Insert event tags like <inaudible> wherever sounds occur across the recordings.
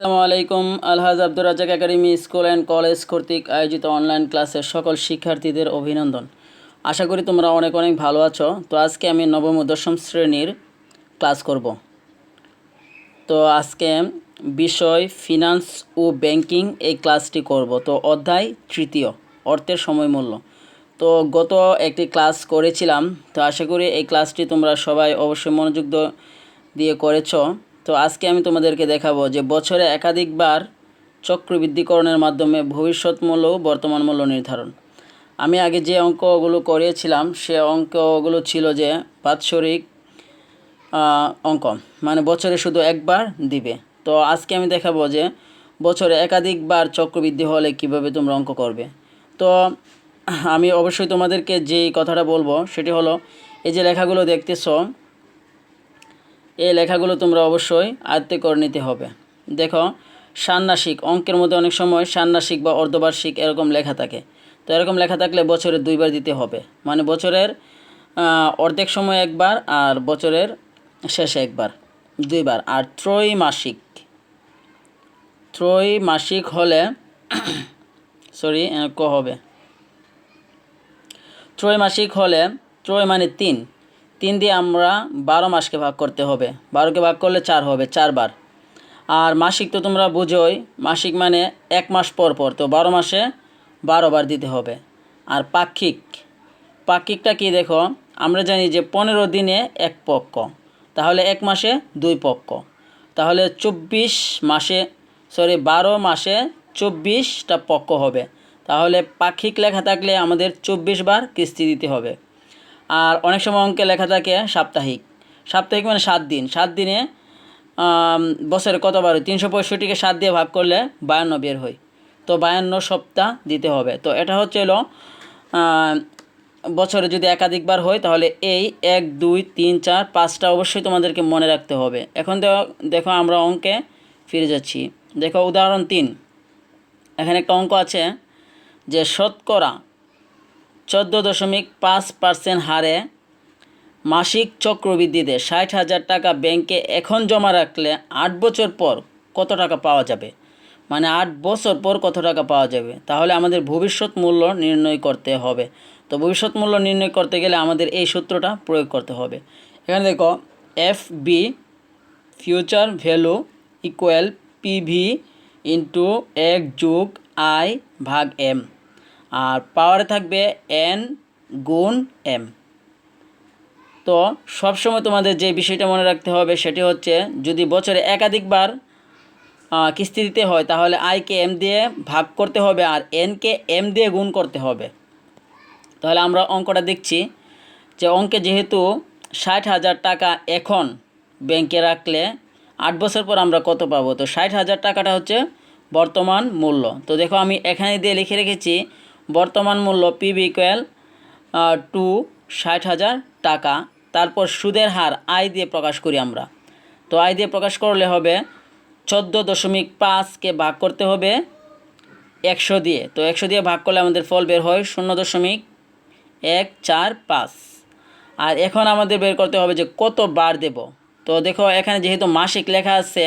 আসসালামু আলাইকুম। Alhaj Abdur Razzak academy school and college কর্তৃক আয়োজিত অনলাইন ক্লাসের সকল শিক্ষার্থীদের অভিনন্দন। আশা করি তোমরা অনেক অনেক ভালো আছো। তো আজকে আমি নবম ও দশম শ্রেণির ক্লাস করব। তো আজকে বিষয় ফিনান্স ও ব্যাংকিং এই ক্লাসটি করব। তো অধ্যায় তৃতীয়, অর্থের সময় মূল্য তো গত একটি ক্লাস করেছিলাম। তো আশা করি এই ক্লাসটি তোমরা সবাই অবশ্যই মনোযোগ দিয়ে করেছ। তো আজকে আমি তোমাদেরকে দেখাবো যে বছরে একাধিকবার চক্রবৃদ্ধিকরণের মাধ্যমে ভবিষ্যৎ মূল্য বর্তমান মূল্য নির্ধারণ। আমি আগে যে অঙ্কগুলো করিয়েছিলাম, সে অঙ্কগুলো ছিল যে বাৎসরিক অঙ্ক। মানে বছরে শুধু একবার দিবে। তো আজকে আমি দেখাবো যে বছরে একাধিকবার চক্রবৃদ্ধি হলে কীভাবে তোমরা অঙ্ক করবে। তো আমি অবশ্যই তোমাদেরকে যেই কথাটা বলব, সেটি হলো, এই যে লেখাগুলো দেখতেছো এই লেখাগুলো তোমরা অবশ্যই আয়ত্তে করে নিতে হবে। দেখো, ষান্মাসিক অঙ্কের মধ্যে অনেক সময় ষান্মাসিক বা অর্ধবার্ষিক এরকম লেখা থাকে। তো এরকম লেখা থাকলে বছরে দুইবার দিতে হবে। মানে বছরের অর্ধেক সময় একবার আর বছরের শেষে একবার, দুইবার। আর ত্রৈমাসিক ত্রৈমাসিক হলে <coughs> সরি ক হবে? ত্রৈমাসিক হলে, ত্রয় মানে তিন। তিন দিয়ে আমরা বারো মাসকে ভাগ করতে হবে। বারোকে ভাগ করলে চার হবে, চারবার। আর মাসিক তো তোমরা বুঝোই, মাসিক মানে এক মাস পর পর, তো বারো মাসে বারো বার দিতে হবে। আর পাক্ষিক, পাক্ষিকটা কি দেখো, আমরা জানি যে পনেরো দিনে এক পক্ষ তাহলে এক মাসে দুই পক্ষ তাহলে চব্বিশ মাসে সরি বারো মাসে চব্বিশটা পক্ষ হবে। তাহলে পাক্ষিক লেখা থাকলে আমাদের চব্বিশ বার কিস্তি দিতে হবে। আর অনেক সময় অঙ্কে লেখা থাকে সাপ্তাহিক। সাপ্তাহিক মানে সাত দিন। সাত দিনে বছরে কতবার তিনশো পঁয়ষট্টিকে সাত দিয়ে ভাগ করলে বায়ান্ন বের হয়। তো বায়ান্ন সপ্তাহ দিতে হবে। তো এটা হচ্ছে হলো বছরে যদি একাধিকবার হয়, তাহলে এই এক, দুই, তিন, চার, পাঁচটা অবশ্যই তোমাদেরকে মনে রাখতে হবে। এখন দেখো আমরা অঙ্কে ফিরে যাচ্ছি। দেখো উদাহরণ তিন। এখানে একটা অঙ্ক আছে যে শতকরা চোদ্দ দশমিক পাঁচ পার্সেন্ট হারে মাসিক চক্রবৃদ্ধিতে ষাট হাজার টাকা ব্যাংকে এখন জমা রাখলে আট বছর পর কত টাকা পাওয়া যাবে? মানে আট বছর পর কত টাকা পাওয়া যাবে? তাহলে আমাদের ভবিষ্যৎ মূল্য নির্ণয় করতে হবে। তো ভবিষ্যৎ মূল্য নির্ণয় করতে গেলে আমাদের এই সূত্রটা প্রয়োগ করতে হবে। এখানে দেখো, F V future value equal PV into এক যোগ আই ভাগ এম আর পাওয়ারে থাকবে এন গুণ এম তো সবসময় তোমাদের যে বিষয়টা মনে রাখতে হবে সেটি হচ্ছে, যদি বছরে একাধিকবার কিস্তি দিতে হয়, তাহলে আইকে এম দিয়ে ভাগ করতে হবে আর এনকে এম দিয়ে গুণ করতে হবে। তাহলে আমরা অঙ্কটা দেখছি যে অঙ্কে যেহেতু ষাট হাজার টাকা এখন ব্যাংকে রাখলে আট বছর পর আমরা কত পাবো? তো ষাট হাজার টাকাটা হচ্ছে বর্তমান মূল্য। তো দেখো আমি এখানে দিয়ে লিখে রেখেছি বর্তমান মূল্য পিবি ইকুয়াল টু ষাট হাজার টাকা। তারপর সুদের হার আয় দিয়ে প্রকাশ করি আমরা। তো আয় দিয়ে প্রকাশ করলে হবে চোদ্দ দশমিক পাঁচকে ভাগ করতে হবে একশো দিয়ে। তো একশো দিয়ে ভাগ করলে আমাদের ফল বের হয় শূন্য দশমিক এক চার পাঁচ। আর এখন আমাদের বের করতে হবে যে কত বার দেব। তো দেখো এখানে যেহেতু মাসিক লেখা আছে,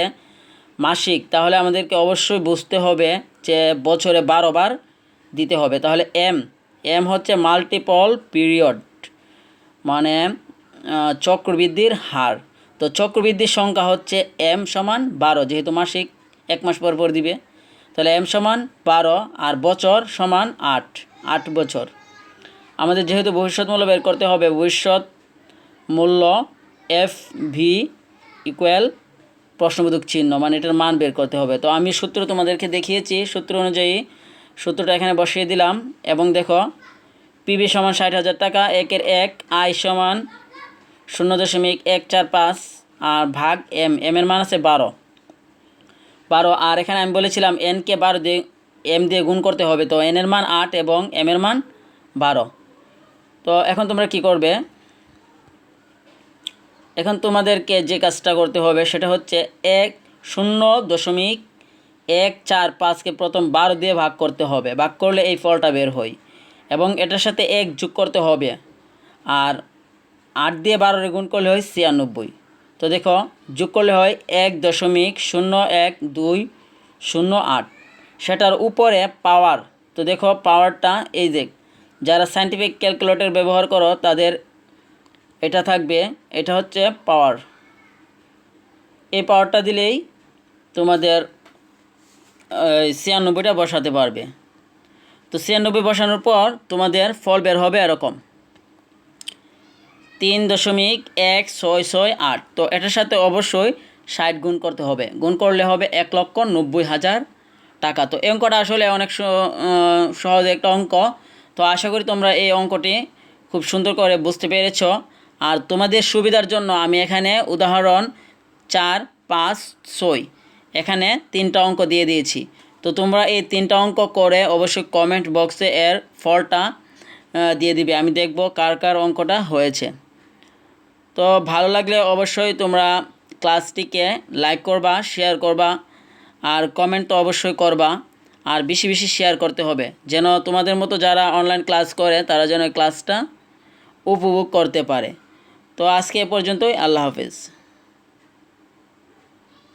মাসিক, তাহলে আমাদেরকে অবশ্যই বুঝতে হবে যে বছরে বারো বার দিতে হবে। তাহলে এম এম হচ্ছে মাল্টিপল পিরিয়ড মানে চক্রবৃদ্ধির হার। তো চক্রবৃদ্ধির সংখ্যা হচ্ছে এম সমান বারো, যেহেতু মাসিক এক মাস পর পর দিবে। তাহলে এম সমান বারো আর বছর সমান আট আট বছর। আমাদের যেহেতু ভবিষ্যৎ মূল্য বের করতে হবে, ভবিষ্যৎ মূল্য এফ ভি ইকুয়াল প্রশ্নবোধক চিহ্ন মানে এটার মান বের করতে হবে। তো আমি সূত্র তোমাদেরকে দেখিয়েছি, সূত্র অনুযায়ী সূত্রটা এখানে বসিয়ে দিলাম এবং দেখো পিবি সমান ষাট হাজার টাকা, একের এক আই সমান শূন্য দশমিক এক চার পাঁচ, আর ভাগ এম এম এর মান আছে বারো। বারো, আর এখানে আমি বলেছিলাম এনকে বারো দিয়ে এম দিয়ে গুণ করতে হবে, তো এন এর মান আট এবং এম এর মান বারো। তো এখন তোমরা কি করবে? এখন তোমাদেরকে যে কাজটা করতে হবে, সেটা হচ্ছে এক শূন্য দশমিক এক, চার, পাঁচকে প্রথম বারো দিয়ে ভাগ করতে হবে। ভাগ করলে এই ফলটা বের হয়। এবং এটার সাথে এক যোগ করতে হবে। আর আট দিয়ে বারোরে গুণ করলে হয় ছিয়ানব্বই। তো দেখো, যোগ করলে হয় এক দশমিক শূন্য এক দুই শূন্য আট। সেটার উপরে পাওয়ার তো দেখো পাওয়ারটা এই যে, যারা সাইন্টিফিক ক্যালকুলেটর ব্যবহার করো, তাদের এটা থাকবে, এটা হচ্ছে পাওয়ার এই পাওয়ারটা দিলেই তোমাদের ছিয়ানব্বইটা বসাতে পারবে। তো ছিয়ানব্বই বসানোর পর তোমাদের ফল বের হবে এরকম। তিন দশমিক এক ছয় ছয় আট। তো এটার সাথে অবশ্যই ষাট গুণ করতে হবে। গুণ করলে হবে এক লক্ষ নব্বই হাজার টাকা। তো এই অঙ্কটা আসলে অনেক সহজ একটা অঙ্ক। তো আশা করি তোমরা এই অঙ্কটি খুব সুন্দর করে বুঝতে পেরেছ। আর তোমাদের সুবিধার জন্য আমি এখানে উদাহরণ চার, পাঁচ, ছয় এখানে তিনটা অঙ্ক দিয়ে দিয়েছি। তো তোমরা এই তিনটা অঙ্ক করে অবশ্যই কমেন্ট বক্সে এর ফলটা দিয়ে দিবে। আমি দেখব কার কার অঙ্কটা হয়েছে। তো ভালো লাগলে অবশ্যই তোমরা ক্লাসটিকে লাইক করবা শেয়ার করবা, আর কমেন্ট তো অবশ্যই করবা, আর বেশি বেশি শেয়ার করতে হবে। যেন তোমাদের মতো যারা অনলাইন ক্লাস করে, তারা যেন ক্লাসটা উপভোগ করতে পারে। তো আজকে এ পর্যন্তই, আল্লাহ হাফেজ।